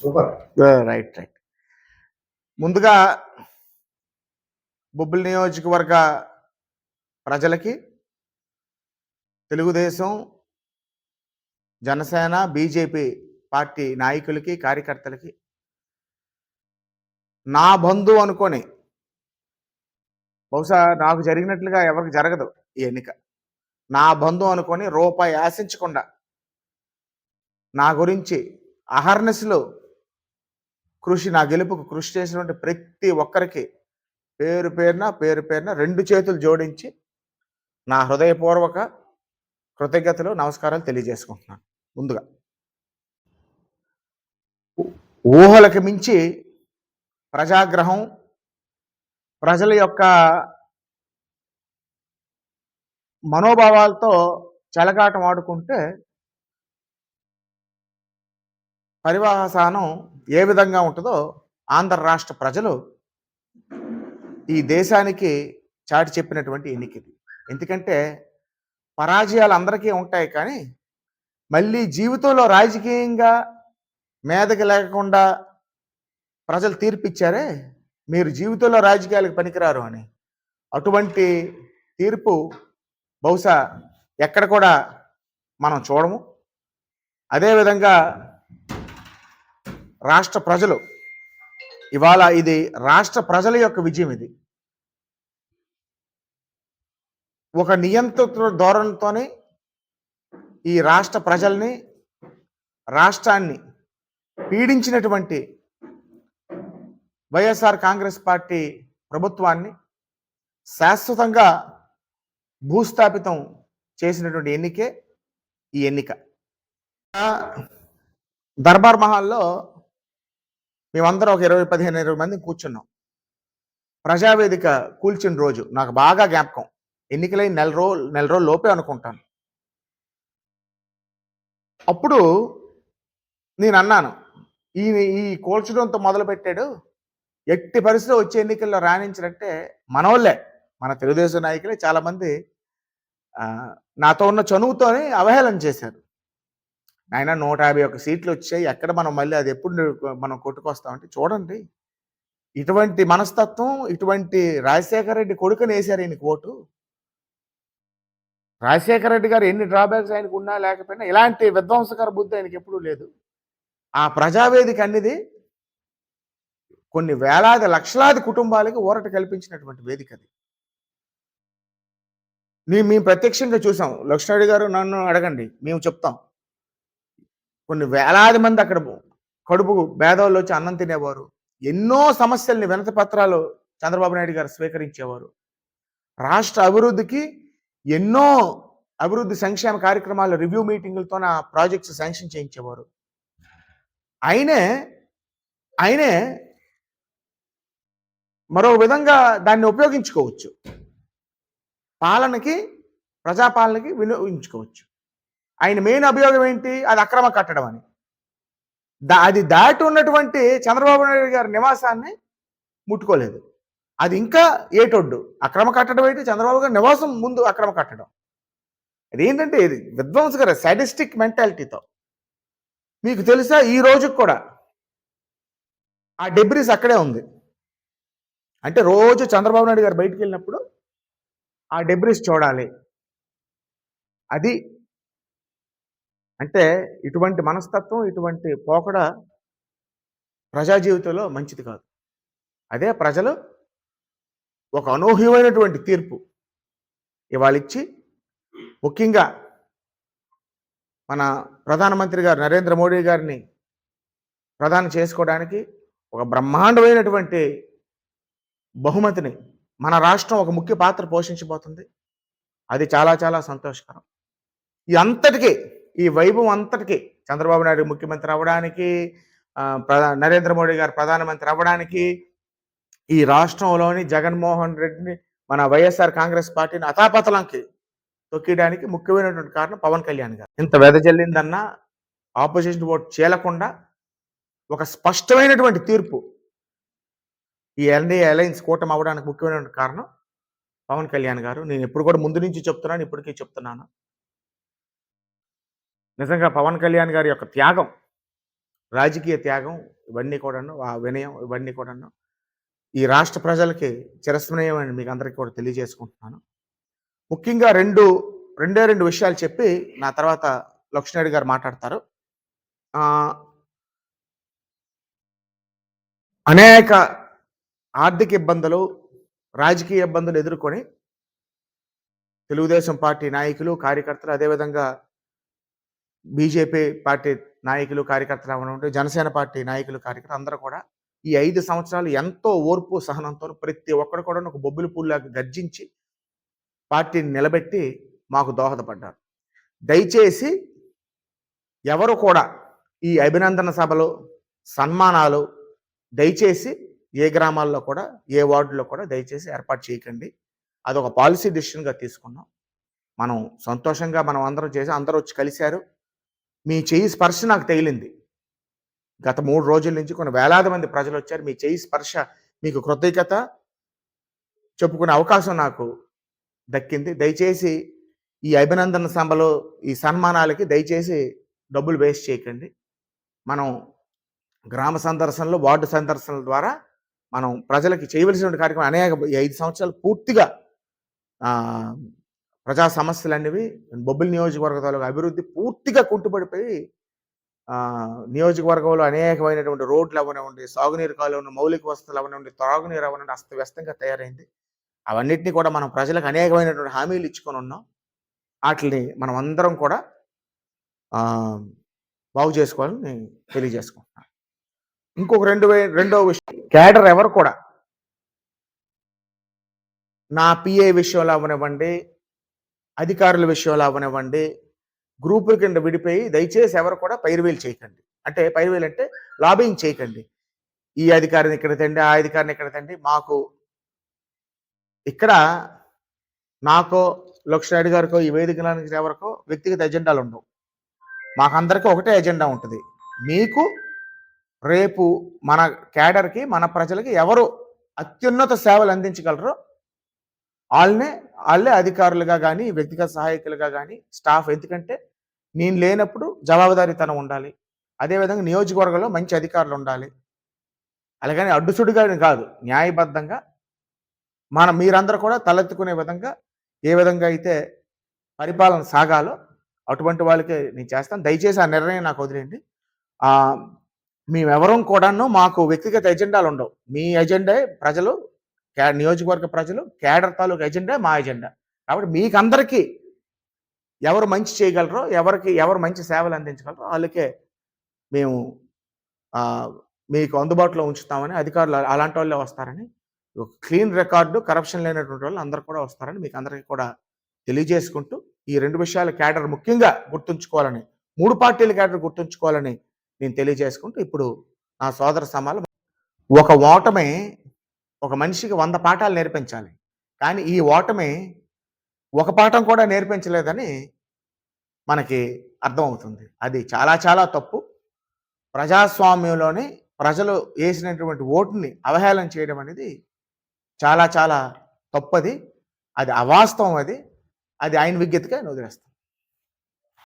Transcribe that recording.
Super. Right right. ముందుగా బొబ్బిలి నియోజకవర్గ ప్రజలకి తెలుగుదేశం జనసేన బీజేపీ పార్టీ నాయకులకి కార్యకర్తలకి నా బంధు అనుకొని బహుశా నాకు జరిగినట్లుగా ఎవరికి జరగదు ఈ ఎన్నిక. నా బంధు అనుకొని రూపాయి ఆశించకుండా నా గురించి అహర్నెస్లో కృషి నా గెలుపుకు కృషి చేసినటువంటి ప్రతి ఒక్కరికి పేరు పేరున పేరు పేరున రెండు చేతులు జోడించి నా హృదయపూర్వక కృతజ్ఞతలు నమస్కారాలు తెలియజేసుకుంటున్నాను. ముందుగా. ఊహలకు మించి ప్రజాగ్రహం ప్రజల యొక్క మనోభావాలతో చెలగాటం ఆడుకుంటే పరివాహసానం ఏ విధంగా ఉంటుందో ఆంధ్ర రాష్ట్ర ప్రజలు ఈ దేశానికి చాటి చెప్పినటువంటి ఎన్నిక ఇది. ఎందుకంటే పరాజయాలు అందరికీ ఉంటాయి కానీ మళ్ళీ జీవితంలో రాజకీయంగా మేధకి లేకుండా ప్రజలు తీర్పిచ్చారే మీరు జీవితంలో రాజకీయాలకు పనికిరారు అని. అటువంటి తీర్పు బహుశా ఎక్కడ కూడా మనం చూడము. అదేవిధంగా రాష్ట్ర ప్రజలు. ఇవాళ ఇది రాష్ట్ర ప్రజల యొక్క విజయం ఇది. ఒక నియంత్రిత ధోరణితోనే ఈ రాష్ట్ర ప్రజల్ని రాష్ట్రాన్ని పీడించినటువంటి వైఎస్ఆర్ కాంగ్రెస్ పార్టీ ప్రభుత్వాన్ని శాశ్వతంగా భూస్థాపితం చేసినటువంటి ఎన్నికే ఈ ఎన్నిక. దర్బార్ మహల్లో మేమందరం ఒక ఇరవై పదిహేను ఇరవై మంది కూర్చున్నాం. ప్రజావేదిక కూల్చిన రోజు. నాకు బాగా జ్ఞాపకం. ఎన్నికలై నెల రోజు నెల రోజు లోపే అనుకుంటాను. అప్పుడు నేను అన్నాను ఈ ఈ కూల్చడంతో మొదలుపెట్టాడు ఎట్టి పరిస్థితిలో వచ్చే ఎన్నికల్లో రాణించినట్టే మనోళ్ళే మన తెలుగుదేశం నాయకులే చాలామంది నాతో ఉన్న చనువుతోనే అవహేళన చేశారు. ఆయన నూట యాభై ఒక్క సీట్లు వచ్చాయి ఎక్కడ మనం మళ్ళీ అది ఎప్పుడు మనం కొట్టుకొస్తామంటే చూడండి. ఇటువంటి మనస్తత్వం ఇటువంటి రాజశేఖర రెడ్డి కొడుకుని వేశారు ఈయనకి ఓటు. రాజశేఖర రెడ్డి గారు ఎన్ని డ్రాబ్యాక్స్ ఆయనకు ఉన్నా లేకపోయినా ఇలాంటి విధ్వంసకర బుద్ధి ఆయనకి ఎప్పుడూ లేదు. ఆ ప్రజావేదిక అనేది కొన్ని వేలాది లక్షలాది కుటుంబాలకి ఊరట కల్పించినటువంటి వేదిక అది. మేము మేము ప్రత్యక్షంగా చూసాం. లక్ష్మణరెడ్డి గారు నన్ను అడగండి. మేము చెప్తాం. కొన్ని వేలాది మంది అక్కడ కడుపు భేదవాళ్ళు వచ్చి అన్నం తినేవారు. ఎన్నో సమస్యల్ని వినతి పత్రాలు చంద్రబాబు నాయుడు గారు స్వీకరించేవారు. రాష్ట్ర అభివృద్ధికి ఎన్నో అభివృద్ధి సంక్షేమ కార్యక్రమాలు రివ్యూ మీటింగులతో ఆ ప్రాజెక్ట్స్ శాంక్షన్ చేయించేవారు. ఆయనే ఆయనే మరో విధంగా దాన్ని ఉపయోగించుకోవచ్చు. పాలనకి ప్రజాపాలనకి వినియోగించుకోవచ్చు. ఆయన మెయిన్ అభియోగం ఏంటి? అది అక్రమ కట్టడం అని. దా- అది దాటి ఉన్నటువంటి చంద్రబాబు నాయుడు గారి నివాసాన్ని ముట్టుకోలేదు. అది ఇంకా ఏటొడ్డు? అక్రమ కట్టడం ఏంటి? చంద్రబాబు గారి నివాసం ముందు అక్రమ కట్టడం. అదేంటంటే ఇది విధ్వంసకర సాడిస్టిక్ మెంటాలిటీతో మీకు తెలుసా? ఈ రోజుకి కూడా ఆ డెబ్రిస్ అక్కడే ఉంది. అంటే రోజు చంద్రబాబు నాయుడు గారు బయటికి వెళ్ళినప్పుడు ఆ డెబ్రిస్ చూడాలి. అది అంటే ఇటువంటి మనస్తత్వం ఇటువంటి పోకడ ప్రజా జీవితంలో మంచిది కాదు. అదే ప్రజలు ఒక అనూహ్యమైనటువంటి తీర్పు ఇవాళ ఇచ్చి ముఖ్యంగా మన ప్రధానమంత్రి గారు నరేంద్ర మోడీ గారిని ప్రధానం చేసుకోవడానికి ఒక బ్రహ్మాండమైనటువంటి బహుమతిని మన రాష్ట్రం ఒక ముఖ్య పాత్ర పోషించబోతుంది. అది చాలా చాలా సంతోషకరం. ఈ అంతటికీ ఈ వైభవం అంతటికి చంద్రబాబు నాయుడు ముఖ్యమంత్రి అవ్వడానికి ప్రధాన ప్రధా నరేంద్ర మోడీ గారు ప్రధానమంత్రి అవ్వడానికి ఈ రాష్ట్రంలోని జగన్మోహన్ రెడ్డిని మన వైఎస్ఆర్ కాంగ్రెస్ పార్టీని అతాపతలంకి తొక్కేయడానికి ముఖ్యమైనటువంటి కారణం పవన్ కళ్యాణ్ గారు. ఇంత వెదజల్లిందన్నా ఆపోజిషన్ ఓట్ చేయకుండా ఒక స్పష్టమైనటువంటి తీర్పు ఈ ఎన్డీఏ అలయన్స్ కూటమి అవ్వడానికి ముఖ్యమైనటువంటి కారణం పవన్ కళ్యాణ్ గారు. నేను ఎప్పుడు కూడా ముందు నుంచి చెప్తున్నాను ఇప్పటికీ చెప్తున్నాను. నిజంగా పవన్ కళ్యాణ్ గారి యొక్క త్యాగం రాజకీయ త్యాగం ఇవన్నీ కూడాను ఆ వినయం ఇవన్నీ కూడాను ఈ రాష్ట్ర ప్రజలకి చిరస్మరణీయమని మీకు అందరికీ కూడా తెలియజేసుకుంటున్నాను. ముఖ్యంగా రెండు రెండే రెండు విషయాలు చెప్పి నా తర్వాత లక్ష్మీనాయుడు గారు మాట్లాడతారు. అనేక ఆర్థిక ఇబ్బందులు రాజకీయ ఇబ్బందులు ఎదుర్కొని తెలుగుదేశం పార్టీ నాయకులు కార్యకర్తలు అదేవిధంగా బీజేపీ పార్టీ నాయకులు కార్యకర్తలు అవనండి జనసేన పార్టీ నాయకులు కార్యకర్తలు అందరూ కూడా ఈ ఐదు సంవత్సరాలు ఎంతో ఓర్పు సహనంతో ప్రతి ఒక్కరు కూడా ఒక బొబ్బిలి పూల్లాగా గర్జించి పార్టీని నిలబెట్టి మాకు దోహదపడ్డారు. దయచేసి ఎవరు కూడా ఈ అభినందన సభలు సన్మానాలు దయచేసి ఏ గ్రామాల్లో కూడా ఏ వార్డులో కూడా దయచేసి ఏర్పాటు చేయకండి. అది ఒక పాలసీ డిసిషన్గా తీసుకున్నాం. మనం సంతోషంగా మనం అందరం చేసి అందరూ వచ్చి కలిశారు. మీ చేయి స్పర్శ నాకు తగిలింది. గత మూడు రోజుల నుంచి కొన్ని వేలాది మంది ప్రజలు వచ్చారు. మీ చేయి స్పర్శ మీకు కృతజ్ఞత చెప్పుకునే అవకాశం నాకు దక్కింది. దయచేసి ఈ అభినందన సభలో ఈ సన్మానాలకి దయచేసి డబ్బులు వేస్ట్ చేయకండి. మనం గ్రామ సందర్శనలు వార్డు సందర్శనల ద్వారా మనం ప్రజలకి చేయవలసిన కార్యక్రమం అనేక ఐదు సంవత్సరాలు పూర్తిగా ప్రజా ప్రజా సమస్యలనేవి బొబ్బిలి నియోజకవర్గ తాలూకా అభివృద్ధి పూర్తిగా కుంటుపడిపోయి నియోజకవర్గంలో అనేకమైనటువంటి రోడ్లు అవనివ్వండి సాగునీరు కాలువను మౌలిక వసతులు అవనివ్వండి త్రాగునీరు అవనండి అస్తవ్యస్తంగా తయారైంది. అవన్నిటిని కూడా మనం ప్రజలకు అనేకమైనటువంటి హామీలు ఇచ్చుకొని ఉన్నాం. వాటిని మనం అందరం కూడా బాగు చేసుకోవాలని నేను తెలియజేసుకుంటున్నాను ఇంకొక రెండు వే- రెండో విషయం క్యాడర్ ఎవరు కూడా నా పిఏ విషయంలో అవనివ్వండి అధికారుల విషయంలో అవనివ్వండి. గ్రూపుల కింద విడిపోయి దయచేసి ఎవరు కూడా పైరువేలు చేయకండి. అంటే పైరువేలు అంటే లాబింగ్ చేయకండి. ఈ అధికారిని ఇక్కడ తండి ఆ అధికారిని ఇక్కడ తండి మాకు ఇక్కడ నాకో లక్ష్మణ్ గారికో ఈ వేదికలకు ఎవరికో వ్యక్తిగత ఎజెండాలు ఉండవు. మాకందరికీ ఒకటే ఎజెండా ఉంటుంది. మీకు రేపు మన క్యాడర్కి మన ప్రజలకి ఎవరు అత్యున్నత సేవలు అందించగలరో వాళ్ళనే వాళ్ళే అధికారులుగా కానీ వ్యక్తిగత సహాయకులుగా కానీ స్టాఫ్. ఎందుకంటే నేను లేనప్పుడు జవాబుదారీతనం ఉండాలి. అదేవిధంగా నియోజకవర్గంలో మంచి అధికారులు ఉండాలి. అలాగని అడ్డుసుడుగా కాదు. న్యాయబద్ధంగా మన మీరందరూ కూడా తలెత్తుకునే విధంగా ఏ విధంగా అయితే పరిపాలన సాగాలో అటువంటి వాళ్ళకి నేను చేస్తాను. దయచేసి ఆ నిర్ణయం నాకు వదిలేయండి. మేమెవరం కూడాను మాకు వ్యక్తిగత ఎజెండాలు ఉండవు. మీ ఎజెండే ప్రజలు నియోజకవర్గ ప్రజలు కేడర్ తాలూకు ఎజెండా మా ఎజెండా. కాబట్టి మీకందరికీ ఎవరు మంచి చేయగలరో ఎవరికి ఎవరు మంచి సేవలు అందించగలరో వాళ్ళకే మేము మీకు అందుబాటులో ఉంచుతామని అధికారులు అలాంటి వాళ్ళే వస్తారని క్లీన్ రికార్డు కరప్షన్ లేనటువంటి వాళ్ళు అందరు కూడా వస్తారని మీకు అందరికీ కూడా తెలియజేసుకుంటూ ఈ రెండు విషయాలు క్యాడర్ ముఖ్యంగా గుర్తుంచుకోవాలని మూడు పార్టీల క్యాడర్ గుర్తుంచుకోవాలని నేను తెలియజేసుకుంటూ ఇప్పుడు నా సోదర సమాలు. ఒక ఓటమి ఒక మనిషికి వంద పాఠాలు నేర్పించాలి. కానీ ఈ ఓటమి ఒక పాఠం కూడా నేర్పించలేదని మనకి అర్థమవుతుంది. అది చాలా చాలా తప్పు. ప్రజాస్వామ్యంలోని ప్రజలు వేసినటువంటి ఓటుని అవహేళన చేయడం అనేది చాలా చాలా తప్పది. అది అవాస్తవం అది. అది ఆయన విజ్ఞతగా నేను వదిలేస్తాను